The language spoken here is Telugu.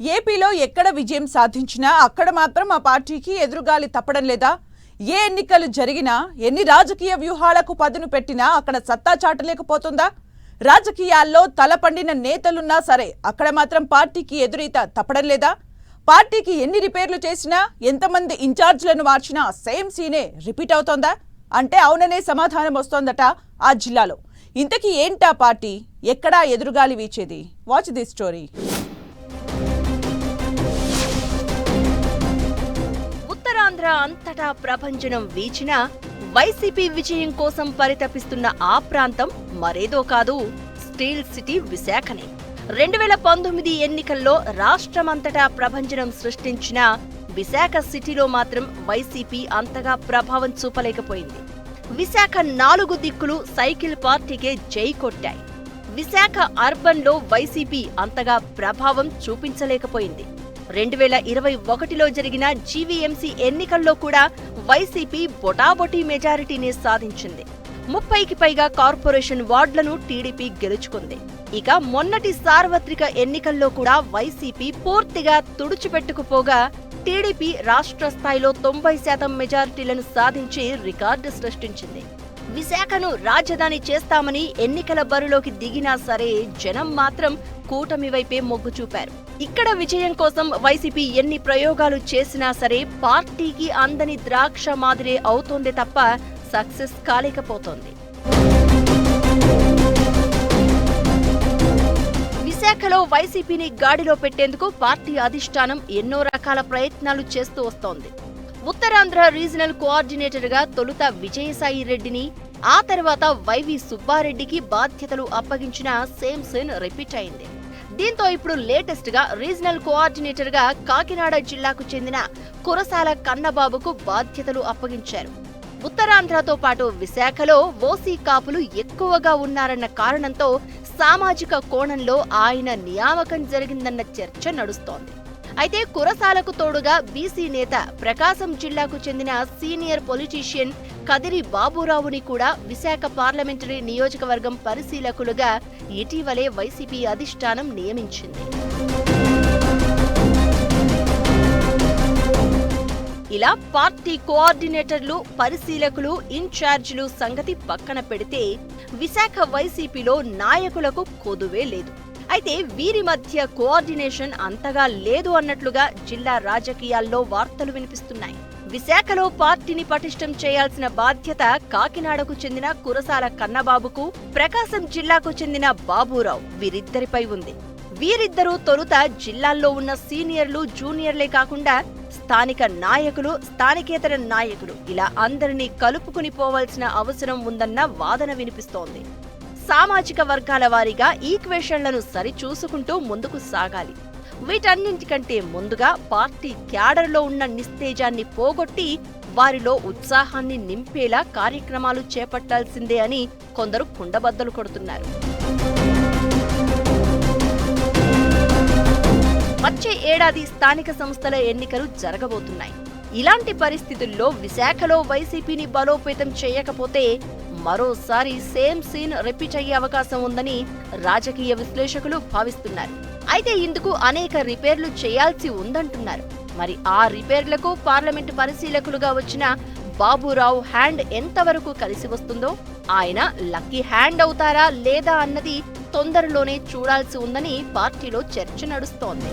ఏపీలో ఎక్కడ విజయం సాధించినా అక్కడ మాత్రం ఆ పార్టీకి ఎదురుగాలి తప్పడం లేదా? ఏ ఎన్నికలు జరిగినా ఎన్ని రాజకీయ వ్యూహాలకు పదును పెట్టినా అక్కడ సత్తా చాటలేకపోతుందా? రాజకీయాల్లో తలపండిన నేతలున్నా సరే అక్కడ మాత్రం పార్టీకి ఎదురీత తప్పడం లేదా? పార్టీకి ఎన్ని రిపేర్లు చేసినా ఎంతమంది ఇన్ఛార్జ్లను మార్చినా సేమ్ సీనే రిపీట్ అవుతోందా? అంటే అవుననే సమాధానం వస్తోందట ఆ జిల్లాలో. ఇంతకీ ఏంటా పార్టీ? ఎక్కడా ఎదురుగాలి వీచేది? Watch the story. ఉత్తరాంధ్ర అంతటా ప్రభంజనం వీచిన వైసీపీ విజయం కోసం పరితపిస్తున్న ఆ ప్రాంతం మరేదో కాదు స్టీల్ సిటీ విశాఖనే. రెండు వేల పంతొమ్మిది ఎన్నికల్లో రాష్ట్రమంతటా ప్రభంజనం సృష్టించిన విశాఖ సిటీలో మాత్రం వైసీపీ అంతగా ప్రభావం చూపలేకపోయింది. విశాఖ నాలుగు దిక్కులు సైకిల్ పార్టీకే జై కొట్టాయి. విశాఖ అర్బన్లో వైసీపీ అంతగా ప్రభావం చూపించలేకపోయింది. రెండు వేల ఇరవై ఒకటిలో జరిగిన జీవీఎంసీ ఎన్నికల్లో కూడా వైసీపీ బొటాబొటీ మెజారిటీని సాధించింది. ముప్పైకి పైగా కార్పొరేషన్ వార్డులను టీడీపీ గెలుచుకుంది. ఇక మొన్నటి సార్వత్రిక ఎన్నికల్లో కూడా వైసీపీ పూర్తిగా తుడుచిపెట్టుకుపోగా టీడీపీ రాష్ట్ర స్థాయిలో తొంభై శాతం మెజారిటీలను సాధించి రికార్డు సృష్టించింది. విశాఖను రాజధాని చేస్తామని ఎన్నికల బరిలోకి దిగినా సరే జనం మాత్రం కూటమి వైపే మొగ్గు చూపారు. ఇక్కడ విజయం కోసం వైసీపీ ఎన్ని ప్రయోగాలు చేసినా సరే పార్టీకి అందని ద్రాక్ష మాదిరే అవుతోంది తప్ప సక్సెస్ కాలేకపోతోంది. విశాఖలో వైసీపీని గాడిలో పెట్టేందుకు పార్టీ అధిష్టానం ఎన్నో రకాల ప్రయత్నాలు చేస్తూ వస్తోంది. ఉత్తరాంధ్ర రీజనల్ కోఆర్డినేటర్గా తొలుత విజయసాయి రెడ్డిని ఆ తర్వాత వైవి సుబ్బారెడ్డికి బాధ్యతలు అప్పగించిన సేమ్ సీన్ రిపీట్ అయింది. దీంతో ఇప్పుడు లేటెస్ట్గా రీజనల్ కోఆర్డినేటర్గా కాకినాడ జిల్లాకు చెందిన కురసాల కన్నబాబుకు బాధ్యతలు అప్పగించారు. ఉత్తరాంధ్రతో పాటు విశాఖలో ఓసీ కాపులు ఎక్కువగా ఉన్నారన్న కారణంతో సామాజిక కోణంలో ఆయన నియామకం జరిగిందన్న చర్చ నడుస్తోంది. అయితే కురసాలకు తోడుగా బీసీ నేత ప్రకాశం జిల్లాకు చెందిన సీనియర్ పొలిటీషియన్ కదిరి బాబురావుని కూడా విశాఖ పార్లమెంటరీ నియోజకవర్గం పరిశీలకులుగా ఇటీవలే వైసీపీ అధిష్టానం నియమించింది. ఇలా పార్టీ కోఆర్డినేటర్లు పరిశీలకులు ఇన్ఛార్జీలు సంగతి పక్కన పెడితే విశాఖ వైసీపీలో నాయకులకు కొదువే లేదు. అయితే వీరి మధ్య కోఆర్డినేషన్ అంతగా లేదు అన్నట్లుగా జిల్లా రాజకీయాల్లో వార్తలు వినిపిస్తున్నాయి. విశాఖలో పార్టీని పటిష్టం చేయాల్సిన బాధ్యత కాకినాడకు చెందిన కురసాల కన్నబాబుకు ప్రకాశం జిల్లాకు చెందిన బాబురావు వీరిద్దరిపై ఉంది. వీరిద్దరూ తొలుత జిల్లాల్లో ఉన్న సీనియర్లు జూనియర్లే కాకుండా స్థానిక నాయకులు స్థానికేతర నాయకులు ఇలా అందరినీ కలుపుకుని పోవాల్సిన అవసరం ఉందన్న వాదన వినిపిస్తోంది. సామాజిక వర్గాల వారీగా ఈక్వేషన్లను సరిచూసుకుంటూ ముందుకు సాగాలి. వీటన్నింటికంటే ముందుగా పార్టీ క్యాడర్లో ఉన్న నిస్తేజాన్ని పోగొట్టి వారిలో ఉత్సాహాన్ని నింపేలా కార్యక్రమాలు చేపట్టాల్సిందే అని కొందరు కుండబద్దలు కొడుతున్నారు. వచ్చే ఏడాది స్థానిక సంస్థల ఎన్నికలు జరగబోతున్నాయి. ఇలాంటి పరిస్థితుల్లో విశాఖలో వైసీపీని బలోపేతం చేయకపోతే మరోసారి సేమ్ సీన్ రిపీట్ అయ్యే అవకాశం ఉందని రాజకీయ విశ్లేషకులు భావిస్తున్నారు. అయితే ఇందుకు అనేక రిపేర్లు చేయాల్సి ఉందంటున్నారు. మరి ఆ రిపేర్లకు పార్లమెంటు పరిశీలకులుగా వచ్చిన బాబురావు హ్యాండ్ ఎంతవరకు కలిసి వస్తుందో ఆయన లక్కీ హ్యాండ్ అవుతారా లేదా అన్నది తొందరలోనే చూడాల్సి ఉందని పార్టీలో చర్చ నడుస్తోంది.